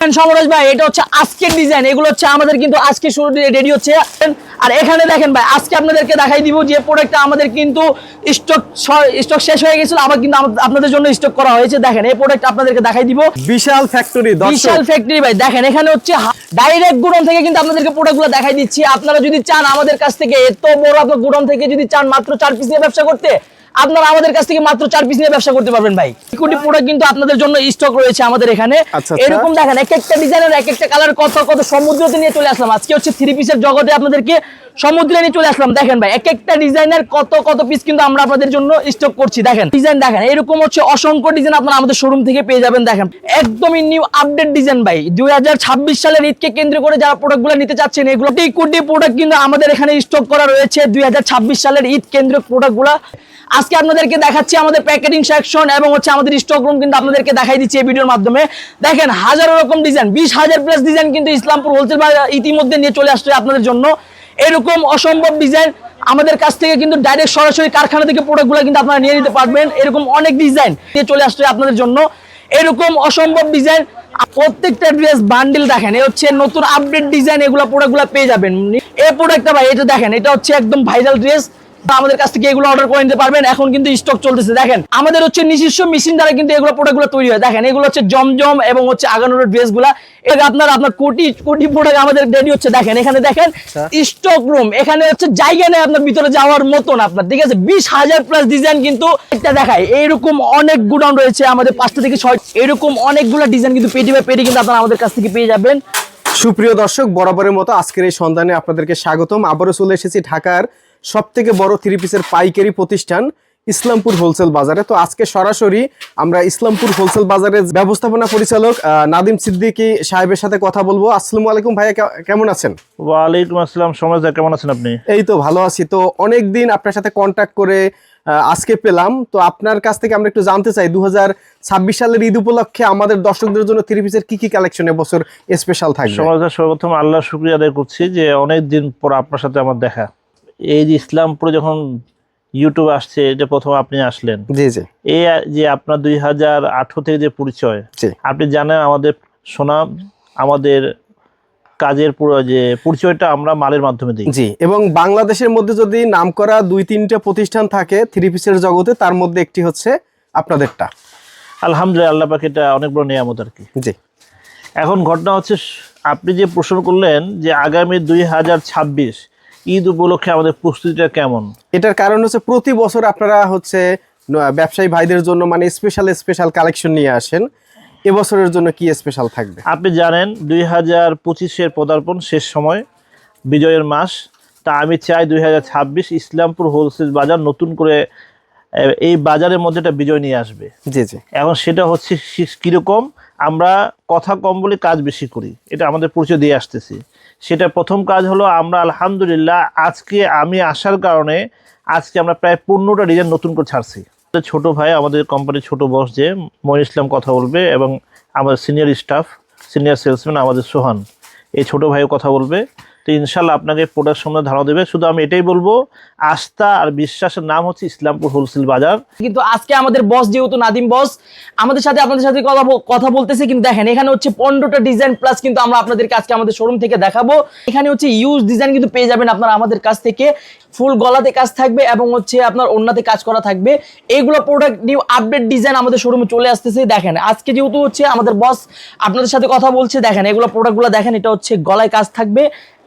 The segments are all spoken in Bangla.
সমরেশ ভাই এটা হচ্ছে আজকের ডিজাইন এগুলো হচ্ছে আমাদের কিন্তু আজকে শুরু রেডি হচ্ছে। আর এখানে দেখেন ভাই আজকে আপনাদেরকে দেখাই দিব যে প্রোডাক্টটা আমাদের কিন্তু স্টক স্টক শেষ হয়ে গেছিল আবার কিন্তু আপনাদের জন্য স্টক করা হয়েছে। দেখেন এই প্রোডাক্ট আপনাদেরকে দেখাই দিব। বিশাল ফ্যাক্টরি বিশাল ফ্যাক্টরি ভাই দেখেন এখানে হচ্ছে ডাইরেক্ট গুডন থেকে কিন্তু আপনাদেরকে প্রোডাক্টগুলো দেখাই দিচ্ছি। আপনারা যদি চান আমাদের কাছ থেকে এত বড় আপনার গুডন থেকে যদি চান মাত্র চার পিস নিয়ে ব্যবসা করতে আপনারা আমাদের কাছ থেকে মাত্র চার পিস নিয়ে ব্যবসা করতে পারবেন ভাই। কোটি প্রোডাক্ট কিন্তু আপনাদের জন্য স্টক রয়েছে আমাদের এখানে। আচ্ছা, আচ্ছা। এরকম দেখেন এক একটা ডিজাইনের এক একটা কালার কত কত সমুদ্রতে নিয়ে চলে আসলাম। আজকে হচ্ছে থ্রি পিসের জগতে আপনাদেরকে সমুদ্রে নিয়ে চলে আসলাম। দেখেন ভাই এক একটা ডিজাইনের কত কত পিস কিন্তু আমরা আপনাদের জন্য স্টক করছি। দেখেন ডিজাইন দেখেন এরকম হচ্ছে অসংখ্য ডিজাইন আপনারা আমাদের শোরুম থেকে পেয়ে যাবেন। দেখেন একদমই নিউ আপডেট ডিজাইন ভাই। দুই হাজার ছাব্বিশ সালের ঈদকে কেন্দ্র করে যারা প্রোডাক্টগুলো নিতে চাচ্ছেন এগুলো কোটি কোটি প্রোডাক্ট কিন্তু আমাদের এখানে স্টক করা রয়েছে। দুই হাজার ছাব্বিশ সালের ঈদ কেন্দ্রিক প্রোডাক্টগুলো আজকে আপনাদেরকে দেখাচ্ছি আমাদের প্যাকেটিং সেকশন এবং হচ্ছে আমাদের স্টক রুম কিন্তু আপনাদেরকে দেখাই দিচ্ছি এই ভিডিওর মাধ্যমে। দেখেন হাজারো রকম ডিজাইন বিশ হাজার প্লাস ডিজাইন কিন্তু ইসলামপুর হোলসেল বাজার ইতিমধ্যে নিয়ে চলে আসছে আপনাদের জন্য। এরকম অসম্ভব ডিজাইন আমাদের কাছ থেকে কিন্তু ডাইরেক্ট সরাসরি কারখানা থেকে প্রোডাক্টগুলো কিন্তু আপনারা নিয়ে নিতে পারবেন। এরকম অনেক ডিজাইন নিয়ে চলে আসছে আপনাদের জন্য। এরকম অসম্ভব ডিজাইন প্রত্যেকটা ড্রেস বান্ডিল দেখেন এ হচ্ছে নতুন আপডেট ডিজাইন এগুলো প্রোডাক্টগুলো পেয়ে যাবেন। এই প্রোডাক্টটা ভাই এটা দেখেন, এটা হচ্ছে একদম ভাইরাল ড্রেস আমাদের কাছ থেকে এগুলো অর্ডার করে নিতে পারবেন। এখন কিন্তু স্টক চলতেছে। দেখেন আমাদের হচ্ছে নিজস্ব মেশিন দ্বারা কিন্তু এগুলো প্রোডাক্টগুলো তৈরি হয়। দেখেন এগুলো হচ্ছে জমজম এবং হচ্ছে আগানোর ড্রেসগুলা এটা আপনার আপনার কোটি কোটি প্রোডাক্ট আমাদের রেডি হচ্ছে। দেখেন এখানে দেখেন স্টক রুম এখানে হচ্ছে জায়গা নেই আপনার ভিতরে যাওয়ার মতন আপনার ঠিক আছে? বিশ হাজার প্লাস ডিজাইন কিন্তু এটা দেখায়। এইরকম অনেক গুডাউন রয়েছে আমাদের পাঁচটা থেকে ছয় এরকম অনেকগুলো ডিজাইন কিন্তু পেটি বাই পেটি কিন্তু আপনারা আমাদের কাছ থেকে পেয়ে যাবেন। সুপ্রিয় দর্শক বরাবরের মতো আজকের এই সন্ধানে আপনাদেরকে স্বাগতম। আবারও চলে এসেছি ঢাকার সব থেকে বড় থ্রি পিসের পাইকারি প্রতিষ্ঠান ইসলামপুর হোলসেল বাজারে। তো আজকে সরাসরি আমরা ইসলামপুর হোলসেল বাজারের ব্যবস্থাপনা পরিচালক নাদিম সিদ্দিকী সাহেবের সাথে কথা বলব। আসসালামু আলাইকুম ভাইয়া কেমন আছেন? ওয়ালাইকুম আসসালাম সমাজ কেমন আছেন আপনি? এই তো ভালো আছি। তো অনেক দিন আপনার সাথে কন্ট্যাক্ট করে আজকে পেলাম। তো আপনার কাছ থেকে আমরা একটু জানতে চাই দু ছাব্বিশ সালের ঈদ উপলক্ষে আমাদের দর্শকদের জন্য থ্রি পিসের কি কি কালেকশন এবছর স্পেশাল থাকবে? সমাজের সর্বপ্রথম আল্লাহ শুক্রিয়া আদায় করছি যে অনেক দিন পর আপনার সাথে আমার দেখা। এই যে ইসলামপুরে যখন ইউটিউব আসছে এটা প্রথম আপনি আসলেন। জি জি। এই যে আপনার দুই হাজার আঠারো থেকে যে পরিচয় আপনি জানেন আমাদের সুনাম আমাদের কাজের পুরো যে পরিচয়টা আমরা মালের মাধ্যমে দিই। জি এবং বাংলাদেশের মধ্যে যদি নাম করা দুই তিনটা প্রতিষ্ঠান থাকে থ্রি পিসের জগতে তার মধ্যে একটি হচ্ছে আপনাদেরটা। আলহামদুলিল্লাহ আল্লাহ পাকে এটা অনেক বড় নিয়ামত আর কি। জি। এখন ঘটনা হচ্ছে আপনি যে প্রশ্ন করলেন যে আগামী দুই হাজার ছাব্বিশ ঈদ উপলক্ষে আমাদের প্রস্তুতিটা কেমন? এটার কারণ হচ্ছে প্রতি বছর আপনারা হচ্ছে ব্যবসায়ী ভাইদের জন্য মানে স্পেশাল স্পেশাল কালেকশন নিয়ে আসেন। এবছরের জন্য কি স্পেশাল থাকবে? আপনি জানেন দুই হাজার পঁচিশের পদার্পণ শেষ সময় বিজয়ের মাস। তা আমি চাই দুই হাজার ছাব্বিশ ইসলামপুর হোলসেল বাজার নতুন করে এই বাজারের মধ্যে একটা বিজয় নিয়ে আসবে। জি জি। এখন সেটা হচ্ছে কীরকম আমরা কথা কম বলে কাজ বেশি করি। এটা আমাদের পরিচয় দিয়ে আসতেছি। সেটা প্রথম কাজ হলো আমরা আলহামদুলিল্লাহ আজকে আমি আসার কারণে আজকে আমরা প্রায় পনেরোটা ডিজাইন নতুন করে ছাড়ছি। ছোট ভাই, আমাদের কোম্পানির ছোট বস যে মহিন ইসলাম কথা বলবে এবং আমাদের সিনিয়র স্টাফ সিনিয়র সেলসম্যান আমাদের সোহান। এই ছোট ভাইও কথা বলবে। তো ইনশাল্লাহ আপনাকে প্রোডাক্ট সম্বন্ধে ধারণা দেবে। শুধু আমি এটাই বলব আস্থা আর বিশ্বাসের নাম হচ্ছে ইসলামপুর হোলসেল বাজার। কিন্তু আজকে আমাদের বস যেহেতু নাদিম বস আমাদের সাথে আপনাদের সাথে কথা কথা বলতেছে কিন্তু দেখেন, এখানে হচ্ছে পনেরোটা ডিজাইন প্লাস কিন্তু আমরা আপনাদেরকে আজকে আমাদের শোরুম থেকে দেখাবো। এখানে হচ্ছে ইউজ ডিজাইন কিন্তু পেয়ে যাবেন আপনারা আমাদের কাছ থেকে। ফুল গলাতে কাজ থাকবে এবং হচ্ছে আপনার ওন্নাতে কাজ করা থাকবে। এইগুলো প্রোডাক্ট নিউ আপডেট ডিজাইন আমাদের শোরুমে চলে আসতেছে। দেখেন, আজকে যেহেতু হচ্ছে আমাদের বস আপনাদের সাথে কথা বলছে, দেখেন, এগুলো প্রোডাক্টগুলো দেখেন, এটা হচ্ছে গলায় কাজ থাকবে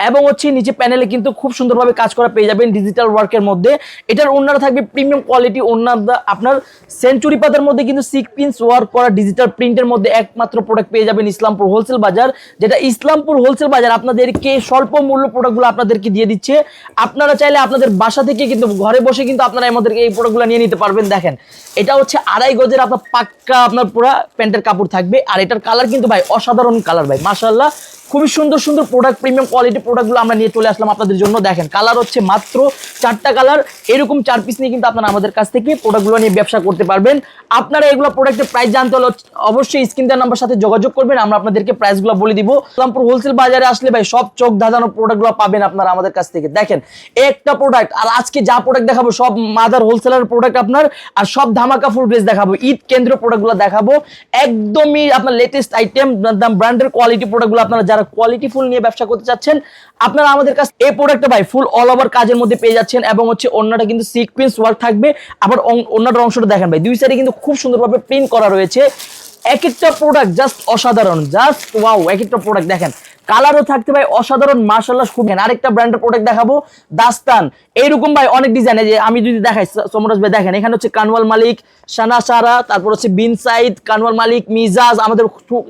এবং হচ্ছে নিচে প্যানেলে কিন্তু খুব সুন্দরভাবে কাজ করা পেয়ে যাবেন ডিজিটাল ওয়ার্কের মধ্যে। এটার ওনারা থাকবে প্রিমিয়াম কোয়ালিটি ওনার আপনার সেঞ্চুরি পাতার মধ্যে কিন্তু সিকপিন্স ওয়ার্ক করা ডিজিটাল প্রিন্টের মধ্যে একমাত্র প্রোডাক্ট পেয়ে যাবেন ইসলামপুর হোলসেল বাজার যেটা ইসলামপুর হোলসেল বাজার আপনাদেরকে স্বল্প মূল্য প্রোডাক্টগুলো আপনাদেরকে দিয়ে দিচ্ছে। আপনারা চাইলে আপনাদের বাসা থেকে কিন্তু ঘরে বসে কিন্তু আপনারা আমাদেরকে এই প্রোডাক্টগুলো নিয়ে নিতে পারবেন। দেখেন, এটা হচ্ছে আড়াই গজের আপনার পাক্কা আপনার পুরো প্যান্টের কাপড় থাকবে। আর এটার কালার কিন্তু ভাই অসাধারণ কালার ভাই মাশাল্লাহ খুবই সুন্দর সুন্দর প্রোডাক্ট প্রিমিয়াম কোয়ালিটি প্রোডাক্টগুলো আমরা নিয়ে চলে আসলাম আপনাদের জন্য। দেখেন কালার হচ্ছে মাত্র চারটা কালার এরকম চার পিস নিয়ে কিন্তু আপনারা আমাদের কাছ থেকে প্রোডাক্টগুলো নিয়ে ব্যবসা করতে পারবেন। আপনারা এগুলো প্রোডাক্টের প্রাইস জানতে হলে অবশ্যই স্ক্রিন দেওয়ার নাম্বার সাথে যোগাযোগ করবেন। আমরা আপনাদেরকে প্রাইসগুলো বলে দিব। ইসলামপুর হোলসেল বাজারে আসলে ভাই, সব চোখ ধাঁধানো প্রোডাক্টগুলো পাবেন আপনারা আমাদের কাছ থেকে। দেখেন, একটা প্রোডাক্ট আর আজকে যা প্রোডাক্ট দেখাবো, সব মাদার হোলসেলার প্রোডাক্ট আপনার, আর সব ধামাকা ফুল ড্রেস দেখাবো। ঈদ কেন্দ্রীয় প্রোডাক্টগুলো দেখাবো। একদমই আপনার লেটেস্ট আইটেম ব্র্যান্ডের কোয়ালিটি প্রোডাক্টগুলো আপনারা যারা কোয়ালিটি ফুল নিয়ে ব্যবসা করতে চাচ্ছেন, আপনারা আমাদের কাছে এই প্রোডাক্টটা ভাই ফুল অল ওভার কাজের মধ্যে পেয়ে যাচ্ছেন এবং হচ্ছে অন্যটা কিন্তু সিকোয়েন্স ওয়ার্ক থাকবে। আবার অন্যটার অংশটা দেখেন ভাই, দুই সাইডে কিন্তু খুব সুন্দরভাবে প্রিন্ট করা রয়েছে। এক একটা প্রোডাক্ট জাস্ট অসাধারণ জাস্ট ওয়াও এক একটা প্রোডাক্ট দেখেন। কালারও থাকতে ভাই অসাধারণ মার্শাল্লাহ খুব আরেকটা ব্র্যান্ডের প্রোডাক্ট দেখাবো, দাস্তান। এইরকম ভাই অনেক ডিজাইন যে আমি যদি দেখাই সমরাজ ভাই দেখেন, এখানে হচ্ছে কানওয়াল মালিক, সানা সারা, তারপর হচ্ছে বিন সাইদ কানওয়াল মালিক, মিজাজ, আমাদের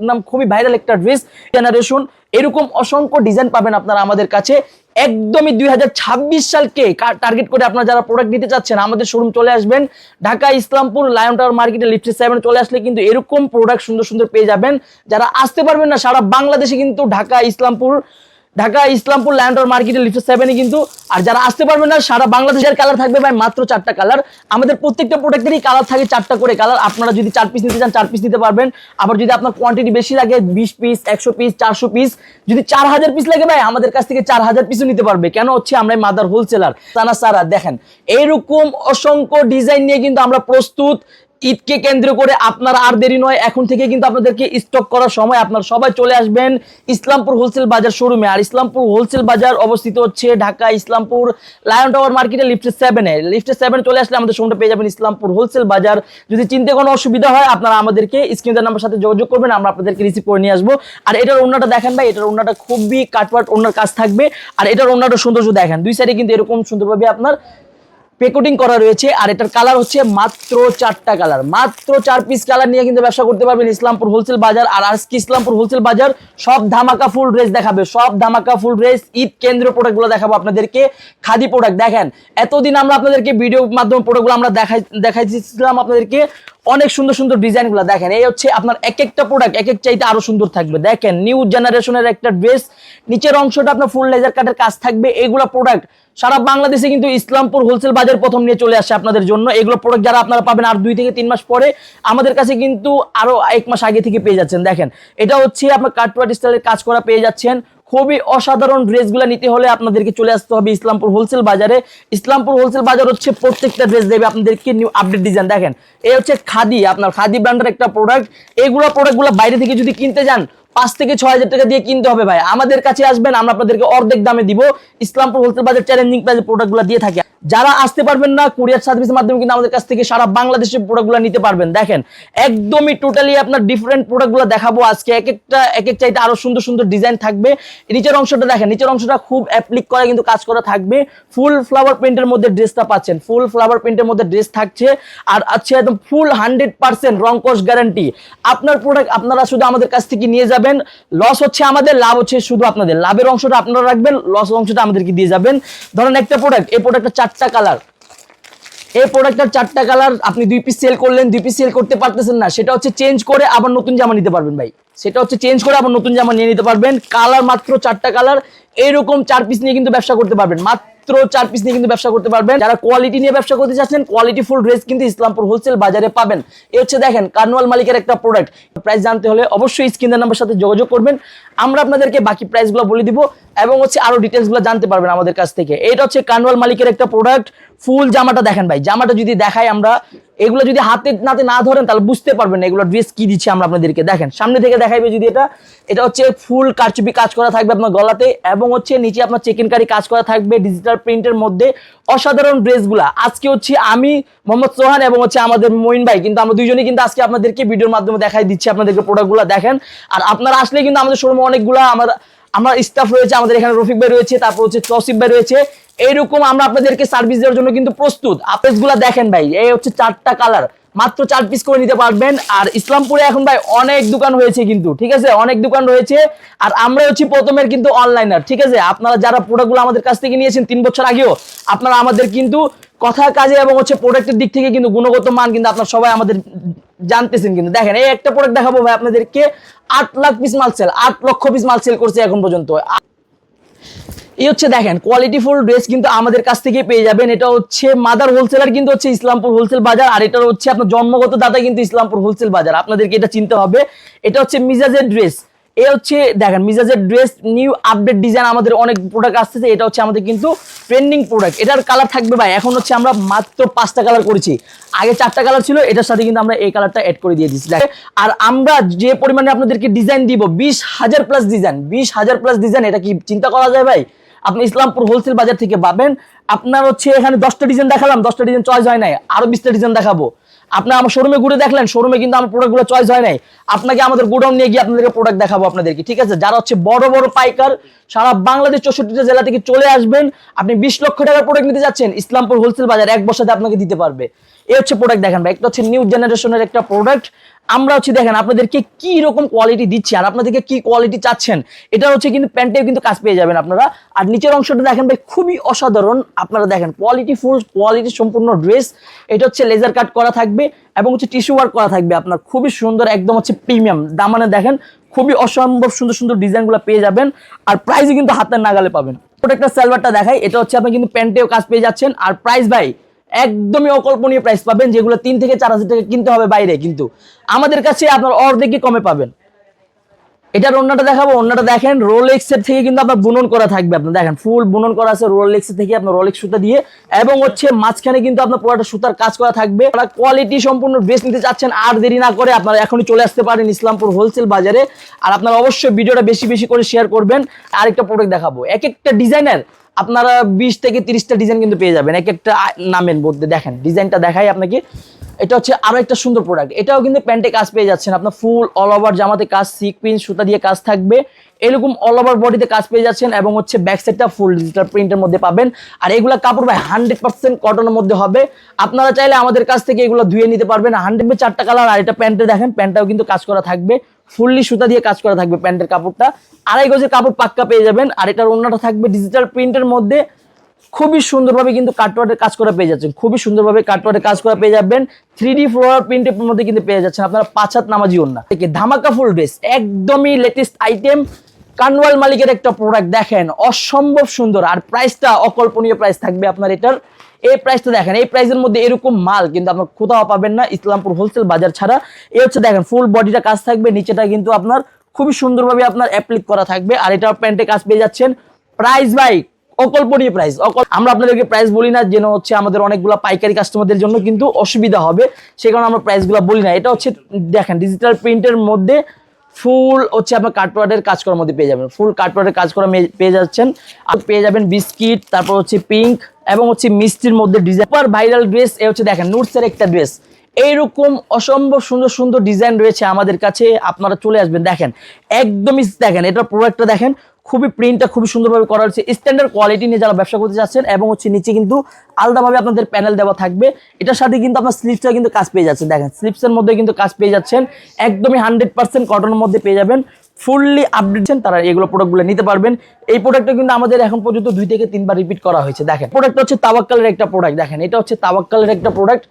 নাম খুবই ভাইরাল একটা ড্রেস জেনারেশন এরকম অসংখ্য ডিজাইন পাবেন আপনারা আমাদের কাছে। একদমই দুই হাজার ছাব্বিশ সালকে টার্গেট করে আপনারা যারা প্রোডাক্ট নিতে চাচ্ছেন, আমাদের শোরুম চলে আসবেন। ঢাকা, ইসলামপুর লায়ন টাওয়ার মার্কেটে লিপস্টিক সেভেন চলে আসলে কিন্তু এরকম প্রোডাক্ট সুন্দর সুন্দর পেয়ে যাবেন। যারা আসতে পারবেন না, সারা বাংলাদেশে কিন্তু ঢাকা, ইসলামপুর ঢাকা ইসলামপুর ল্যান্ড মার্কেটে লিফটে সেভেনে কিন্তু, আর যারা আসতে পারবেন না, সারা বাংলাদেশের কালার থাকবে ভাই মাত্র চারটা কালার আমাদের প্রত্যেকটা প্রোডাক্টেরই কালার থাকে চারটা করে কালার আপনারা যদি চার পিস নিতে চান, চার পিস নিতে পারবেন। আবার যদি আপনার কোয়ান্টিটি বেশি লাগে, বিশ পিস একশো পিস চারশো পিস যদি চার হাজার পিস লাগে ভাই, আমাদের কাছ থেকে চার হাজার পিসও নিতে পারবে। কেন হচ্ছে আমরা মাদার হোলসেলার সানা সারা, দেখেন, এইরকম অসংখ্য ডিজাইন নিয়ে কিন্তু আমরা প্রস্তুত। ঈদকে কেন্দ্র করে আপনার আর দেরি নয়। এখন থেকে কিন্তু আপনাদেরকে স্টক করার সময় আপনার সবাই চলে আসবেন ইসলামপুর হোলসেল বাজার শোরুমে আর ইসলামপুর হোলসেল বাজার অবস্থিত হচ্ছে ঢাকা ইসলামপুর লায়ন টাওয়ার মার্কেটে লিফটে সেভেনে লিফটে সেভেন চলে আসলে আমাদের শোরুমটা পেয়ে যাবেন ইসলামপুর হোলসেল বাজার। যদি চিনতে কোনো অসুবিধা হয়, আপনারা আমাদেরকে স্ক্রিনের নাম্বার সাথে যোগাযোগ করবেন, আমরা আপনাদেরকে রিসিভ করে নিয়ে আসব। আর এটার অন্যটা দেখেন ভাই, এটার অন্যটা খুবই কাটপাট অন্যার কাজ থাকবে। আর এটার অন্যটা সৌন্দর্য দেখেন, দুই সাইডে কিন্তু এরকম সুন্দরভাবে আপনার পেকোটিং করা রয়েছে আর এটার কালার হচ্ছে মাত্র চারটা কালার মাত্র চার পিস কালার নিয়ে কিন্তু ব্যবসা করতে পারবেন ইসলামপুর হোলসেল বাজার আর আজকে ইসলামপুর হোলসেল বাজার সব ধামাকা ফুল ড্রেস দেখাবে। সব ধামাকা ফুল ড্রেস ঈদ কেন্দ্রীয় প্রোডাক্টগুলো দেখাবো আপনাদেরকে। খাদি প্রোডাক্ট দেখেন, এতদিন আমরা আপনাদেরকে ভিডিও মাধ্যমে প্রোডাক্টগুলো আমরা দেখাই দেখাইছিলাম আপনাদেরকে। অনেক সুন্দর সুন্দর ডিজাইনগুলো দেখেন। এই হচ্ছে আপনার এক একটা প্রোডাক্ট এক এক চাইতে আরও সুন্দর থাকবে। দেখেন নিউ জেনারেশনের একটা ড্রেস নিচের অংশটা আপনার ফুল লেজার কাটের কাজ থাকবে। এগুলো প্রোডাক্ট সারা বাংলাদেশে কিন্তু ইসলামপুর হোলসেল বাজার প্রথম নিয়ে চলে আসে আপনাদের জন্য। এগুলো প্রোডাক্ট যারা আপনারা পাবেন আর দুই থেকে তিন মাস পরে, আমাদের কাছে কিন্তু আরও এক মাস আগে থেকে পেয়ে যাচ্ছেন। দেখেন, এটা হচ্ছে আপনার কাটওয়ার্ট স্টাইলের কাজ করা পেয়ে যাচ্ছেন। খুবই অসাধারণ ড্রেসগুলো নিতে হলে আপনাদেরকে চলে আসতে হবে ইসলামপুর হোলসেল বাজারে। ইসলামপুর হোলসেল বাজার হচ্ছে প্রত্যেকটা ড্রেস দেবে আপনাদেরকে নিউ আপডেট ডিজাইন দেখেন, এই হচ্ছে খাদি, আপনার খাদি ব্র্যান্ডের একটা প্রোডাক্ট এগুলো প্রোডাক্টগুলো বাইরে থেকে যদি কিনতে যান পাঁচ থেকে ছয় হাজার টাকা দিয়ে কিনতে হবে ভাই। আমাদের কাছে আসবেন, আমরা আপনাদেরকে অর্ধেক দামে দিব। ইসলামপুর হোলসেল বাজার চ্যালেঞ্জিং প্রাইসে প্রোডাক্টগুলো দিয়ে থাকে। যারা আসতে পারবেন না কুরিয়ার সার্ভিসের মাধ্যমে কিন্তু আমাদের কাছ থেকে সারা বাংলাদেশের প্রোডাক্টগুলো নিতে পারবেন। দেখেন, একদমই টোটালি আপনার ডিফারেন্ট প্রোডাক্টগুলো দেখাবো আজকে। এক একটা, এক এক চাইতে আরও সুন্দর সুন্দর ডিজাইন থাকবে। নিচের অংশটা দেখেন, নিচের অংশটা খুব অ্যাপ্লিক করা কিন্তু কাজ করা থাকবে। ফুল ফ্লাওয়ার প্রিন্টের মধ্যে ড্রেসটা পাচ্ছেন। ফুল ফ্লাওয়ার প্রিন্টের মধ্যে ড্রেস থাকছে। আর আছে একদম ফুল হান্ড্রেড পার্সেন্ট রং কস গ্যারান্টি আপনার প্রোডাক্ট আপনারা শুধু আমাদের কাছ থেকে নিয়ে যাবেন। লস হচ্ছে আমাদের, লাভ হচ্ছে শুধু আপনাদের। লাভের অংশটা আপনারা রাখবেন লস অংশটা আমাদেরকে দিয়ে যাবেন। ধরেন একটা প্রোডাক্ট এই প্রোডাক্টটা চারটা কালার এই প্রোডাক্টটার চারটা কালার আপনি দুই পিস সেল করলেন, দুই পিস সেল করতে পারতেছেন না। সেটা হচ্ছে চেঞ্জ করে আবার নতুন জামা নিতে পারবেন ভাই। সেটা হচ্ছে চেঞ্জ করে আবার নতুন জামা নিয়ে নিতে পারবেন। কালার মাত্র চারটা কালার এইরকম চার পিস নিয়ে কিন্তু ব্যবসা করতে পারবেন। মাত্র চার পিস নিয়ে কিন্তু ব্যবসা করতে পারবেন। যারা কোয়ালিটি নিয়ে ব্যবসা করতে চাচ্ছেন কোয়ালিটি ফুল ড্রেস কিন্তু ইসলামপুর হোলসেল বাজারে পাবেন। এ হচ্ছে দেখেন কার্নোয়াল মালিকের একটা প্রোডাক্ট প্রাইস জানতে হলে অবশ্যই স্ক্রিনের নাম্বার সাথে যোগাযোগ করবেন। আমরা আপনাদেরকে বাকি প্রাইসগুলো বলে দিব এবং হচ্ছে আরও ডিটেলসগুলো জানতে পারবেন আমাদের কাছ থেকে। এটা হচ্ছে কার্নোয়াল মালিকের একটা প্রোডাক্ট ফুল জামাটা দেখেন ভাই, জামাটা যদি দেখাই আমরা, এগুলো যদি হাতে নাতে না ধরেন তাহলে বুঝতে পারবেন না এগুলো ড্রেস কি দিচ্ছি আমরা আপনাদেরকে। দেখেন, সামনে থেকে দেখাইবে যদি এটা এটা হচ্ছে ফুল কারচুপি কাজ করা থাকবে আপনার গলাতে এবং হচ্ছে নিচে আপনার চেকেন কারি কাজ করা থাকবে ডিজিটাল প্রিন্টের মধ্যে। অসাধারণ ড্রেসগুলা আজকে হচ্ছে আমি, মোহাম্মদ সোহান এবং হচ্ছে আমাদের মইন ভাই, কিন্তু আমরা দুইজনই কিন্তু আজকে আপনাদেরকে ভিডিওর মাধ্যমে দেখাই দিচ্ছি আপনাদেরকে প্রোডাক্টগুলো দেখেন। আর আপনারা আসলে কিন্তু আমাদের শোরুমে অনেকগুলা আমার আমার স্টাফ রয়েছে, আমাদের এখানে রফিক ভাই রয়েছে, তারপর হচ্ছে তসিফ ভাই রয়েছে। এইরকম আমরা আপনাদেরকে সার্ভিস দেওয়ার জন্য কিন্তু প্রস্তুত। আপেসগুলা দেখেন ভাই, এই হচ্ছে চারটা কালার মাত্র চার পিস করে নিতে পারবেন। আর ইসলামপুরে এখন ভাই অনেক দোকান হয়েছে কিন্তু, ঠিক আছে? অনেক দোকান রয়েছে। আর আমরা হচ্ছি প্রথমের কিন্তু অনলাইনার ঠিক আছে? আপনারা যারা প্রোডাক্টগুলো আমাদের কাছ থেকে নিয়েছেন তিন বছর আগেও, আপনারা আমাদের কিন্তু কথা কাজে এবং হচ্ছে প্রোডাক্টের দিক থেকে কিন্তু গুণগত মান কিন্তু আপনার সবাই আমাদের জানতেছেন কিন্তু। দেখেন, এই একটা প্রোডাক্ট দেখাবো ভাই আপনাদেরকে। আট লাখ পিস মাল সেল আট লক্ষ পিস মাল সেল করছে এখন পর্যন্ত। এই হচ্ছে দেখেন কোয়ালিটি ফুল ড্রেস কিন্তু আমাদের কাছ থেকে পেয়ে যাবেন। এটা হচ্ছে মাদার হোলসেলার কিন্তু হচ্ছে ইসলামপুর হোলসেল বাজার। আর এটা হচ্ছে আপনার জন্মগত দাতা কিন্তু ইসলামপুর হোলসেল বাজার। আপনাদেরকে এটা চিনতে হবে। এটা হচ্ছে মিজাজের ড্রেস এ হচ্ছে, দেখেন, মিজাজের ড্রেস নিউ আপডেট ডিজাইন আমাদের অনেক প্রোডাক্ট আসতেছে। এটা হচ্ছে আমাদের কিন্তু ট্রেন্ডিং প্রোডাক্ট এটার কালার থাকবে ভাই, এখন হচ্ছে আমরা মাত্র পাঁচটা কালার করেছি। আগে চারটা কালার ছিল, এটার সাথে কিন্তু আমরা এই কালারটা অ্যাড করে দিয়ে দিচ্ছি। আর আমরা যে পরিমাণে আপনাদেরকে ডিজাইন দিব, বিশ হাজার প্লাস ডিজাইন বিশ হাজার প্লাস ডিজাইন এটা কি চিন্তা করা যায় ভাই? আপনি ইসলামপুর হোলসেল বাজার থেকে পাবেন। আপনার হচ্ছে এখানে দশটা ডিজাইন দেখালাম, দশটা ডিজাইন চয়েস হয় নাই। আরও বিশটা ডিজাইন দেখাবো। আপনার আমার শোরুমে ঘুরে দেখলেন শোরুমে কিন্তু আমার প্রোডাক্টগুলো চয়েস হয় নাই। আপনাকে আমাদের গোডাউন নিয়ে গিয়ে আপনাদেরকে প্রোডাক্ট দেখাবো আপনাদেরকে, ঠিক আছে? যারা হচ্ছে বড় বড় পাইকার, সারা বাংলাদেশ চৌষট্টিটা জেলা থেকে চলে আসবেন, আপনি বিশ লক্ষ টাকার প্রোডাক্ট নিতে যাচ্ছেন, ইসলামপুর হোলসেল বাজার এক বছরে আপনাকে দিতে পারবে। এই হচ্ছে প্রোডাক্ট দেখেন ভাই, একটা হচ্ছে নিউ জেনারেশনের একটা প্রোডাক্ট আমরা হচ্ছে দেখেন আপনাদেরকে কি রকম কোয়ালিটি দিচ্ছি আর আপনাদেরকে কি কোয়ালিটি চাচ্ছেন এটা হচ্ছে কিন্তু প্যান্টেও কিন্তু কাজ পেয়ে যাবেন আপনারা। আর নিচের অংশটা দেখেন ভাই, খুবই অসাধারণ। আপনারা দেখেন কোয়ালিটি ফুল কোয়ালিটি সম্পূর্ণ ড্রেস এটা হচ্ছে লেজার কাট করা থাকবে এবং হচ্ছে টিস্যু ওয়ার্ক করা থাকবে আপনার। খুবই সুন্দর, একদম হচ্ছে প্রিমিয়াম দামানে দেখেন, খুবই অসম্ভব সুন্দর সুন্দর ডিজাইনগুলো পেয়ে যাবেন। আর প্রাইসও কিন্তু হাতের নাগালে পাবেন। প্রোডাক্টটা সালোয়ারটা দেখাই, এটা হচ্ছে আপনি কিন্তু প্যান্টেও কাজ পেয়ে যাচ্ছেন। আর প্রাইস ভাই একদমই অকল্পনীয় প্রাইস পাবেন, যেগুলো তিন থেকে চার হাজার টাকা কিনতে হবে বাইরে। কিন্তু আমাদের কাছে আপনার অর্ধেকই কমে পাবেন। এটার অন্যটা দেখাবো অন্যটা দেখেন রোলেক্স এর থেকে কিন্তু আপনার বুনন করা থাকবে। আপনার দেখেন ফুল বুনন করা আছে রোলেক্স এর থেকে আপনার রোলেক্স সুতা দিয়ে। এবং হচ্ছে মাঝখানে কিন্তু আপনার পুরোটা সুতার কাজ করা থাকবে। আপনারা কোয়ালিটি সম্পূর্ণ ড্রেস নিতে চাচ্ছেন, আর দেরি না করে আপনারা এখনই চলে আসতে পারেন ইসলামপুর হোলসেল বাজারে। আর আপনারা অবশ্যই ভিডিওটা বেশি বেশি করে শেয়ার করবেন। আরেকটা প্রোডাক্ট দেখাবো। এক একটা ডিজাইনের আপনারা বিশ থেকে তিরিশটা ডিজাইন কিন্তু পেয়ে যাবেন। এক একটা নামের মধ্যে দেখেন ডিজাইনটা দেখাই আপনাকে। এটা হচ্ছে আরও একটা সুন্দর প্রোডাক্ট এটাও কিন্তু প্যান্টে কাজ পেয়ে যাচ্ছেন আপনার ফুল অল ওভার জামাতে কাজ সিকপিন সুতা দিয়ে কাজ থাকবে। এরকম অল ওভার বডিতে কাজ পেয়ে যাচ্ছেন এবং হচ্ছে ব্যাক সাইডটা ফুল ডিজিটাল প্রিন্টের মধ্যে পাবেন। আর এগুলা কাপড় ভাই হান্ড্রেড পার্সেন্ট কটনের মধ্যে হবে। আপনারা চাইলে আমাদের কাছ থেকে এগুলো ধুয়ে নিতে পারবেন। হান্ড্রেড চারটা কালার আর এটা প্যান্টে দেখেন, প্যান্টটাও কিন্তু কাজ করা থাকবে। ফুললি সুতা দিয়ে কাজ করা থাকবে প্যান্টের কাপড়টা। আড়াই গজের কাপড় পাক্কা পেয়ে যাবেন, আর এটার অন্যটা থাকবে ডিজিটাল প্রিন্টের মধ্যে। খুবই সুন্দরভাবে কিন্তু কাটওয়ার্ডের কাজ করা পেয়ে যাচ্ছেন, খুবই সুন্দরভাবে কাটওয়ার্ডের কাজ করা পেয়ে যাবেন। থ্রি ডি ফ্লোরার প্রিন্টের মধ্যে কিন্তু পেয়ে যাচ্ছেন আপনারা পাঁচ হাত নামাজি না থেকে ধামাকা ফুল ড্রেস একদমই লেটেস্ট আইটেম কানওয়াল মালিকের একটা প্রোডাক্ট দেখেন, অসম্ভব সুন্দর, আর প্রাইসটা অকল্পনীয় প্রাইস থাকবে আপনার এটার। এই প্রাইসটা দেখেন, এই প্রাইসের মধ্যে এরকম মাল কিন্তু আপনার কোথাও পাবেন না, ইসলামপুর হোলসেল বাজার ছাড়া। এই হচ্ছে দেখেন ফুল বডিটা কাজ থাকবে, নিচেটা কিন্তু আপনার খুবই সুন্দরভাবে আপনার অ্যাপ্লিক করা থাকবে, আর এটা প্যান্টে কাজ পেয়ে যাচ্ছেন। প্রাইস ভাই, অকল্পনীয় প্রাইস আমরা আপনাদেরকে প্রাইস বলি না, যেন হচ্ছে আমাদের অনেকগুলো পাইকারি কাস্টমারদের জন্য কিন্তু অসুবিধা হবে সেই কারণে আমরা প্রাইসগুলো বলি না। এটা হচ্ছে, দেখেন ডিজিটাল প্রিন্টের মধ্যে ফুল হচ্ছে আপনার কাটওয়ার্ডের কাজ করার মধ্যে পেয়ে যাবেন। ফুল কাটওয়ার্ডের কাজ করা পেয়ে যাচ্ছেন। আর পেয়ে যাবেন বিস্কিট, তারপর হচ্ছে পিঙ্ক, এবং হচ্ছে মিষ্টির মধ্যে ডিজাইন ভাইরাল ড্রেস এ হচ্ছে দেখেন নুটসের একটা ড্রেস এইরকম অসম্ভব সুন্দর সুন্দর ডিজাইন রয়েছে আমাদের কাছে। আপনারা চলে আসবেন, দেখেন, একদমই দেখেন, এটা প্রোডাক্টটা দেখেন খুবই প্রিন্টটা খুবই সুন্দরভাবে করা হয়েছে। স্ট্যান্ডার্ড কোয়ালিটি নিয়ে যারা ব্যবসা করতে যাচ্ছেন এবং হচ্ছে নিচে কিন্তু আলাদাভাবে আপনাদের প্যানেল দেওয়া থাকবে। এটার সাথে কিন্তু আপনার স্লিপসটা কিন্তু কাজ পেয়ে যাচ্ছে। দেখেন স্লিপসের মধ্যে কিন্তু কাজ পেয়ে যাচ্ছেন। একদমই হান্ড্রেড পার্সেন্ট কটনের মধ্যে পেয়ে যাবেন। ফুললি আপডেট তারা এগুলো প্রোডাক্টগুলো নিতে পারবেন। এই প্রোডাক্টটা কিন্তু আমাদের এখন পর্যন্ত দুই থেকে তিনবার রিপিট করা হয়েছে। দেখেন প্রোডাক্টটা হচ্ছে তাবাক্কালের একটা প্রোডাক্ট দেখেন, এটা হচ্ছে তাবাক্কালের একটা প্রোডাক্ট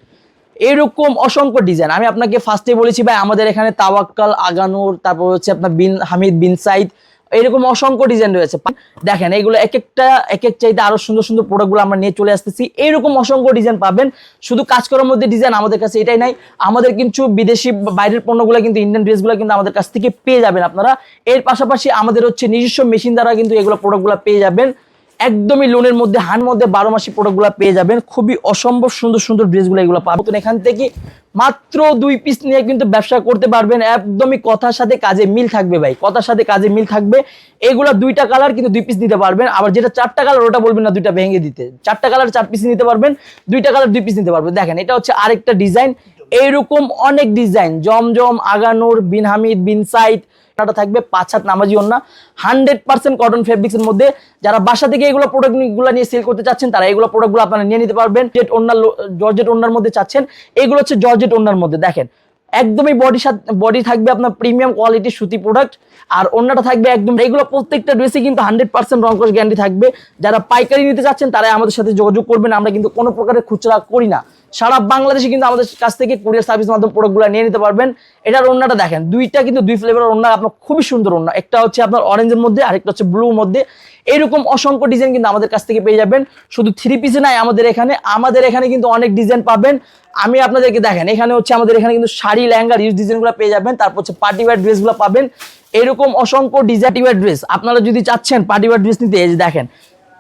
এরকম অসংখ্য ডিজাইন আমি আপনাকে ফার্স্টে বলেছি, ভাই, আমাদের এখানে তাওয়াক্কাল, আগানুর, তারপর হচ্ছে আপনার বিন, হামিদ বিন সাইদ এরকম অসংখ্য ডিজাইন রয়েছে। দেখেন, এগুলো এক একটা এক এক চাইতে আরও সুন্দর সুন্দর প্রোডাক্টগুলো আমরা নিয়ে চলে আসতেছি। এরকম অসংখ্য ডিজাইন পাবেন। শুধু কাজ করার মধ্যে ডিজাইন আমাদের কাছে এটাই নাই। আমাদের কিন্তু বিদেশি বাইরের পণ্যগুলো কিন্তু ইন্ডিয়ান ড্রেসগুলো কিন্তু আমাদের কাছ থেকে পেয়ে যাবেন আপনারা। এর পাশাপাশি আমাদের হচ্ছে নিজস্ব মেশিন দ্বারা কিন্তু এগুলো প্রোডাক্টগুলো পেয়ে যাবেন। একদমই লোনের মধ্যে হান মধ্যে বারো মাসি প্রোডাক্টগুলো পেয়ে যাবেন। খুবই অসম্ভব সুন্দর সুন্দর ড্রেসগুলো এগুলো পাবো এখান থেকে মাত্র দুই পিস নিয়ে কিন্তু ব্যবসা করতে পারবেন। একদমই কথার সাথে কাজে মিল থাকবে ভাই, কথার সাথে কাজে মিল থাকবে। এগুলো দুইটা কালার কিন্তু দুই পিস নিতে পারবেন। আবার যেটা চারটা কালার ওটা বলবেন না দুইটা ভেঙে দিতে। চারটা কালার চার পিস নিতে পারবেন, দুইটা কালার দুই পিস নিতে পারবেন। দেখেন, এটা হচ্ছে আরেকটা ডিজাইন এইরকম অনেক ডিজাইন জমজম, আগানোর, বিন হামিদ, বিন সাইড এটা থাকবে, পাঁচ হাত নামাজি ওন্না হান্ড্রেড পার্সেন্ট কটন ফেব্রিক্স এর মধ্যে যারা বাসা থেকে এগুলো প্রোডাক্টগুলো নিয়ে সেল করতে চাচ্ছেন, তারা এগুলো প্রোডাক্টগুলো আপনারা নিয়ে নিতে পারবেন। জেট ওন্নার জর্জেট ওন্নার মধ্যে চাচ্ছেন। এগুলো হচ্ছে জর্জেট ওন্নার মধ্যে, দেখেন। একদমই বডি সাথে বডি থাকবে আপনার প্রিমিয়াম কোয়ালিটির সুতি প্রোডাক্ট আর অন্যটা থাকবে একদম এগুলো প্রত্যেকটা ড্রেসে কিন্তু হান্ড্রেড পার্সেন্ট রঙ্কশ গ্যারান্টি থাকবে। যারা পাইকারি নিতে চাচ্ছেন, তারাই আমাদের সাথে যোগাযোগ করবেন। আমরা কিন্তু কোনো প্রকারের খুচরা করি না। সারা বাংলাদেশে কিন্তু আমাদের কাছ থেকে কুরিয়ার সার্ভিস মাধ্যমে প্রোডাক্টগুলো নিয়ে নিতে পারবেন। এটার ওন্নাটা দেখেন, দুইটা কিন্তু দুই ফ্লেভারের ওন্না আপনার খুবই সুন্দর ওন্না একটা হচ্ছে আপনার অরেঞ্জের মধ্যে, আরেকটা হচ্ছে ব্লু মধ্যে। এইরকম অসংখ্য ডিজাইন কিন্তু আমাদের কাছ থেকে পেয়ে যাবেন। শুধু থ্রি পিসে নাই, আমাদের এখানে আমাদের এখানে কিন্তু অনেক ডিজাইন পাবেন। আমি আপনাদেরকে দেখেন, এখানে হচ্ছে আমাদের এখানে কিন্তু শাড়ি লেহেঙ্গার ইউজ ডিজাইনগুলো পেয়ে যাবেন। তারপর হচ্ছে পার্টি ওয়ার ড্রেসগুলো পাবেন। এরকম অসংখ্য ডিজাইন ওয়ার ড্রেস আপনারা যদি চাচ্ছেন পার্টি ওয়ার ড্রেস নিতে, এই যে দেখেন,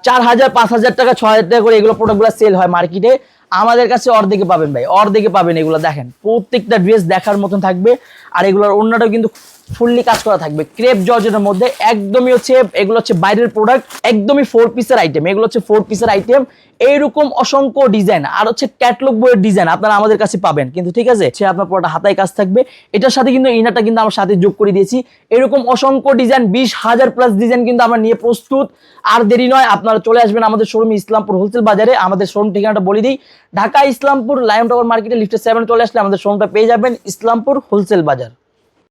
চার হাজার, পাঁচ হাজার টাকা ছ হাজার টাকা করে এগুলো প্রোডাক্টগুলো সেল হয় মার্কেটে আমাদের কাছে অর্ধেকে পাবেন ভাই, অর্ধেকে পাবেন এগুলো দেখেন। প্রত্যেকটা ড্রেস দেখার মতন থাকবে, আর এগুলোর অন্যটাও কিন্তু ফুললি কাজ করা থাকবে। ক্রেপ জর্জের মধ্যে একদমই হচ্ছে, এগুলো হচ্ছে বাইরের প্রোডাক্ট একদমই ফোর পিসের আইটেম এগুলো হচ্ছে ফোর পিসের আইটেম এইরকম অসংখ্য ডিজাইন আর হচ্ছে ক্যাটলগ বইয়ের ডিজাইন আপনারা আমাদের কাছে পাবেন। কিন্তু ঠিক আছে, সে আপনার পুরোটা হাতায় কাজ থাকবে। এটার সাথে কিন্তু ইনারটা কিন্তু আমার সাথে যোগ করে দিয়েছি। এরকম অসংখ্য ডিজাইন বিশ হাজার প্লাস ডিজাইন কিন্তু আমরা নিয়ে প্রস্তুত। আর দেরি নয়, আপনারা চলে আসবেন আমাদের শোরুম ইসলামপুর হোলসেল বাজারে। আমাদের শোরুম ঠিকানাটা বলে দিই। ঢাকা ইসলামপুর, লায়ন টাওয়ার মার্কেটে, লিফটে সেভেন চলে আসলে আমাদের শোরুমটা পেয়ে যাবেন ইসলামপুর হোলসেল বাজার।